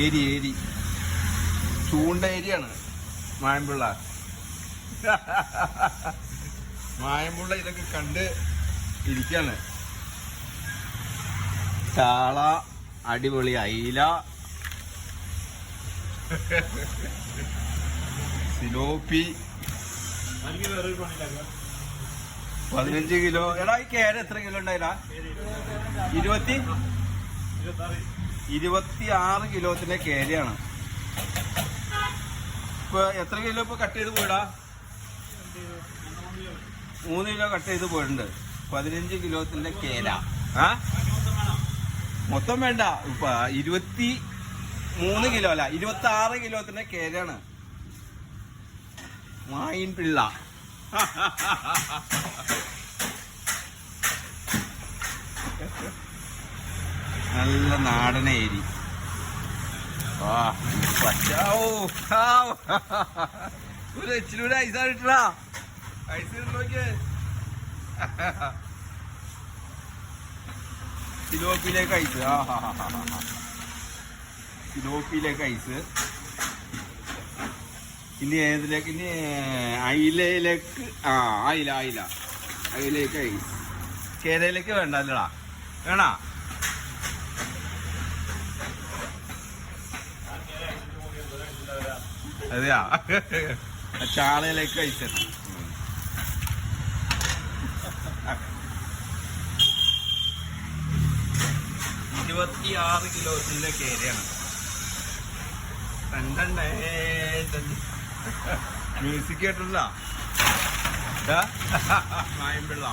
ഏരി ഏരി. ചൂണ്ട ഏരിയാണ് മായമ്പിള്ള. മായമ്പുള്ള ഇതൊക്കെ കണ്ട് ഇരിക്കാണ്. ചാള അടിപൊളി അയില. സിലോപ്പി. പതിനഞ്ച് കിലോ. എടാ ഈ കേര എത്ര കിലോ ഉണ്ടായില്ല ഇരുപത്തി? ഇരുപത്തി ആറ് കിലോത്തിന്റെ കേരയാണ്. ഇപ്പൊ എത്ര കിലോ ഇപ്പൊ കട്ട് ചെയ്ത് പോയിടാ? മൂന്ന് കിലോ കട്ട് ചെയ്ത് പോയിട്ടുണ്ട്. പതിനഞ്ച് കിലോത്തിന്റെ കേര. ആ? മൊത്തം വേണ്ട. ഇപ്പൊ ഇരുപത്തി മൂന്ന് കിലോ അല്ല ഇരുപത്തി ആറ് കിലോത്തിന്റെ കേരയാണ്. മായിൻ പിള്ള നല്ല നാടൻ ഏരി ആ ഐസാ സിലോപ്പിയിലേക്ക് ഐസ് ഇനി ഏതിലേക്ക്? ഇനി അയിലയിലേക്ക്. ആ അയില അയില. അയിലേക്ക് ഐസ്. കേരയിലേക്ക് വേണ്ട അല്ലടാ. വേണ? അതെയാ? ചാളയിലേക്ക് കഴിച്ചത് ഇരുപത്തിയാറ് കിലോസിന്റെ കേരയാണ്. രണ്ടെണ്ണേ മ്യൂസിക് കേട്ടില്ല മായം പിള്ള.